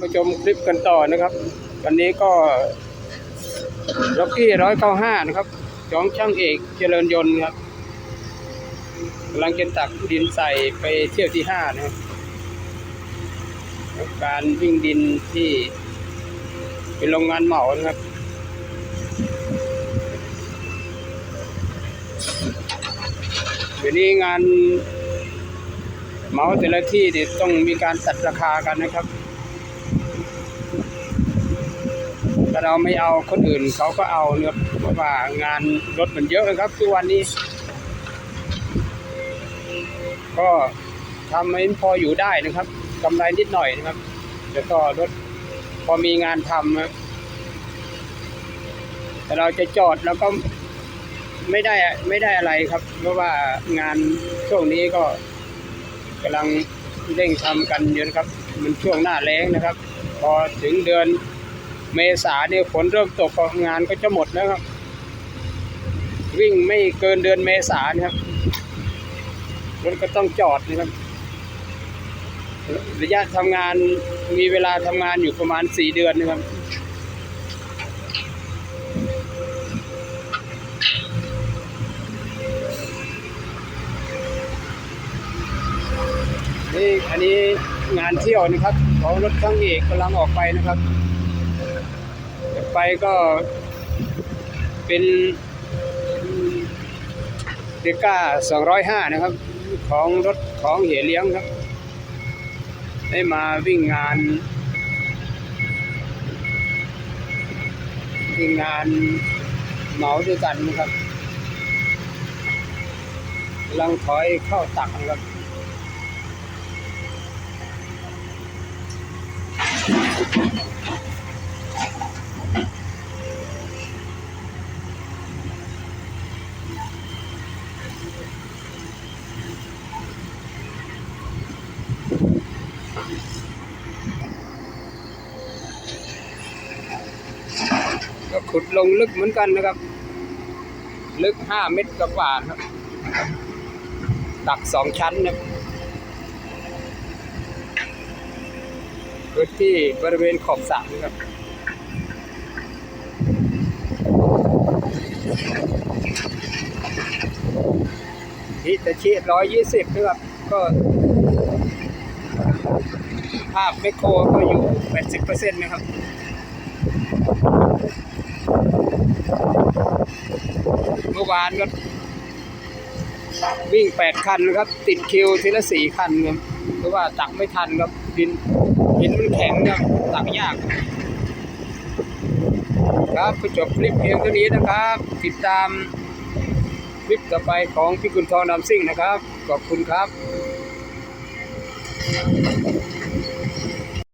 มาชมคลิปกันต่อนะครับ วันนี้ก็ล็อกกี้ร้อยเก้าห้านะครับจองช่างเอกเจริญยนต์ครับกำลังจะตักดินใส่ไปเที่ยวที่ห้านะครับการวิ่งดินที่เป็นโรงงานเหมานะครับเดี๋ยวนี้งานเหมาแต่ละที่ต้องมีการตัดราคากันนะครับ ถ้าเราไม่เอาคนอื่นเขาก็เอานะครับเพราะว่างานรถมันเยอะนะครับทุกวันนี้ ก็ทำให้พออยู่ได้นะครับกำไรนิดหน่อยนะครับแล้วก็รถพอมีงานทำนะแต่เราจะจอดแล้วก็ไม่ได้ไม่ได้อะไรครับ เพราะว่างานช่วงนี้ก็กำลังเร่งทำกันอยู่นะครับ มันช่วงหน้าแล้งนะครับ พอถึงเดือน เมษาเนี่ยฝนเริ่มตกงานก็จะหมดแล้วครับ วิ่งไม่เกินเดือนเมษานะครับรถก็ต้องจอดนะครับ ระยะทำงานมีเวลาทำงานอยู่ประมาณสี่เดือนนะครับนี่อันนี้งานเที่ยวนะครับของรถช่างเอกกำลังออกไปนะครับ ไปก็เป็นเดก้า205นะครับ ของรถของเหเลี้ยงครับ ได้มาวิ่งงาน วิ่งงานเหมาด้วยกันนะครับกำลังถอยเข้าตักนะครับ ก็ขุดลงลึกเหมือนกันนะครับ ลึกห้าเมตรกว่าครับตักสองชั้นนะครับพื้นที่บริเวณขอบสระนะครับฮิตาชิร้อยยี่สิบนะครับก็ ภาพไมโครก็อยู่แปดสิบเปอร์เซ็นะครับเมื่อวานก็วิ่งแปดคันนะครับ ติดคิวทีละสี่คันครับเพราะว่าตักไม่ทันครับดินหินมันแข็งครับตักยาก ครับก็จบคลิปเพียงเท่านี้นะครับ ติดตามคลิปต่อไปของพี่กุณทองนำซิ่งนะครับ ขอบคุณครับ